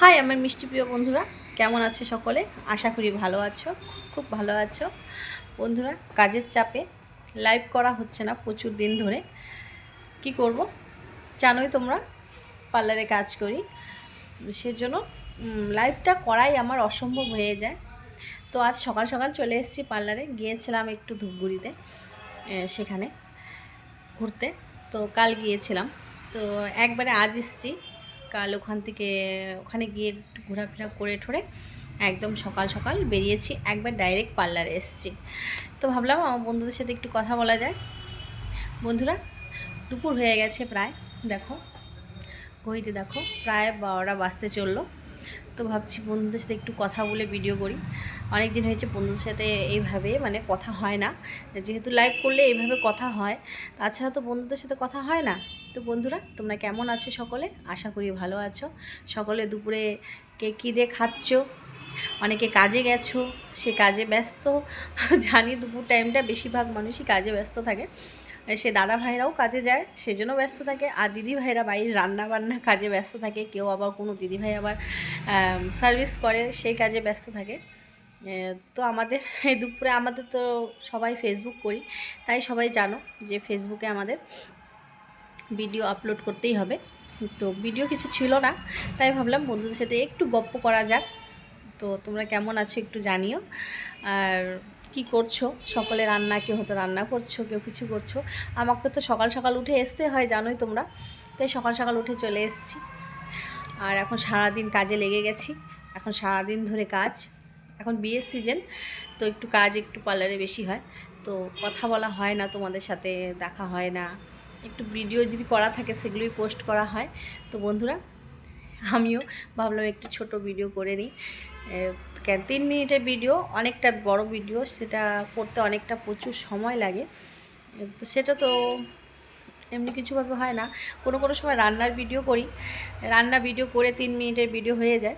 High, আমার মিষ্টি প্রিয় বন্ধুরা, কেমন আছো সকলে? আশা করি ভালো আছো, খুব ভালো আছো। বন্ধুরা, কাজের চাপে লাইভ করা হচ্ছে না, প্রচুর দিন ধরে। কি করব? জানোই তোমরা পার্লারে কাজ করি। সেজন্য লাইভটা করাই আমার অসম্ভব হয়ে যায়। তো আজ সকাল সকাল চলে এসেছি পার্লারে গিয়েছিলাম একটু ধূপগুড়িতে সেখানে ঘুরতে। তো কাল গিয়েছিলাম। তো একবারে আজ এসেছি কাল ওখান থেকে, ওখানে গিয়ে ঘোরাফেরা করে ঠোরে একদম সকাল সকাল বেরিয়েছি, একবার ডাইরেক্ট পার্লারে এসেছি। তো ভাবলাম আমার বন্ধুদের সাথে একটু কথা বলা যায় বন্ধুরা, দুপুর হয়ে গেছে প্রায়, দেখো, ঘড়িতে দেখো, প্রায় বারোটা বাঁচতে চলল। তো ভাবছি বন্ধুদের সাথে একটু কথা বলে ভিডিও করি। অনেক দিন হয়েছে বন্ধুদের সাথে এইভাবে মানে কথা হয় না। যেহেতু লাইভ করলে এইভাবে কথা হয়, তাছাড়া তো বন্ধুদের সাথে কথা হয় না। তো বন্ধুরা, তোমরা কেমন আছো সকলে? আশা করি ভালো আছো। সকলে দুপুরে কে কী দিয়ে খাচ্ছ? অনেকে কাজে গেছো, সে কাজে ব্যস্ত। জানি দুপুর টাইমটা বেশিরভাগ মানুষই কাজে ব্যস্ত থাকে। সে দাদা ভাইরাও কাজে যায়, সেজন্য ব্যস্ত থাকে। আর দিদি ভাইরা বাড়ির রান্না বান্না কাজে ব্যস্ত থাকে। কেউ আবার কোনো দিদি ভাই আবার সার্ভিস করে, সেই কাজে ব্যস্ত থাকে। তো আমাদের এই দুপুরে আমাদের তো সবাই ফেসবুক করি, তাই সবাই জানো যে ফেসবুকে আমাদের ভিডিও আপলোড করতেই হবে। তো ভিডিও কিছু ছিল না, তাই ভাবলাম বন্ধুদের সাথে একটু গপ্প করা যাক। তো তোমরা কেমন আছো একটু জানিও। আর কি করছ? সকলে রান্না, কেউ হয়তো রান্না করছ, কেউ কিছু করছ। আমাকে তো সকাল সকাল উঠে আসতে হয়, জানোই তোমরা। তাই সকাল সকাল উঠে চলে এসেছি। আর এখন সারাদিন কাজে লেগে গেছি। এখন সারাদিন ধরে কাজ। এখন বিয়ের সিজন, তো একটু কাজ একটু পার্লারে বেশি হয়। তো কথা বলা হয় না, তোমাদের সাথে দেখা হয় না। একটু ভিডিও যদি করা থাকে, সেগুলোই পোস্ট করা হয়। তো বন্ধুরা, আমিও ভাবলাম একটু ছোট ভিডিও করে নিই। কেন তিন মিনিটের ভিডিও অনেকটা বড় ভিডিও সেটা করতে অনেকটা প্রচুর সময় লাগে। তো সেটা তো এমনি কিছুভাবে হয় না। কোনো কোনো সময় রান্নার ভিডিও করি। রান্না ভিডিও করে তিন মিনিটের ভিডিও হয়ে যায়।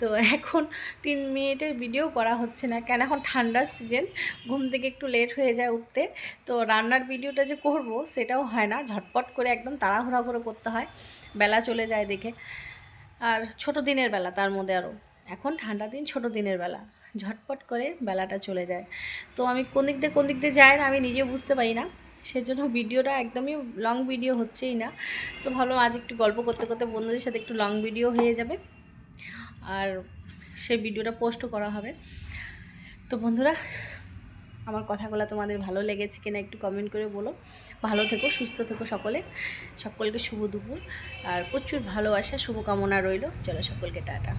তো এখন তিন মিনিটের ভিডিও করা হচ্ছে না। কেন এখন ঠান্ডার সিজন ঘুম থেকে একটু লেট হয়ে যায় উঠতে। তো রান্নার ভিডিওটা যে করব, সেটাও হয় না। ঝটপট করে একদম তাড়াহুড়া করে করতে হয়। বেলা চলে যায় দেখে। আর ছোট দিনের বেলা, তার মধ্যে আরও এখন ঠান্ডা দিন, ছোট দিনের বেলা। ঝটপট করে বেলাটা চলে যায়। তো আমি কোন দিক দিয়ে কোন দিক দিয়ে যায় না, আমি নিজেও বুঝতে পারি না। সেজন্য ভিডিওটা একদমই লং ভিডিও হচ্ছেই না। তো ভাবলাম আজ একটু গল্প করতে করতে বন্ধুদের সাথে একটু লং ভিডিও হয়ে যাবে। আর সেই ভিডিওটা পোস্টও করা হবে। তো বন্ধুরা, আমার কথাগুলো তোমাদের ভালো লেগেছে কিনা একটু কমেন্ট করে বলো। ভালো থেকো, সুস্থ থেকো সকলে। সকলকে শুভ দুপুর। আর প্রচুর ভালোবাসা, শুভকামনা রইল। চলো সকলকে টাটা।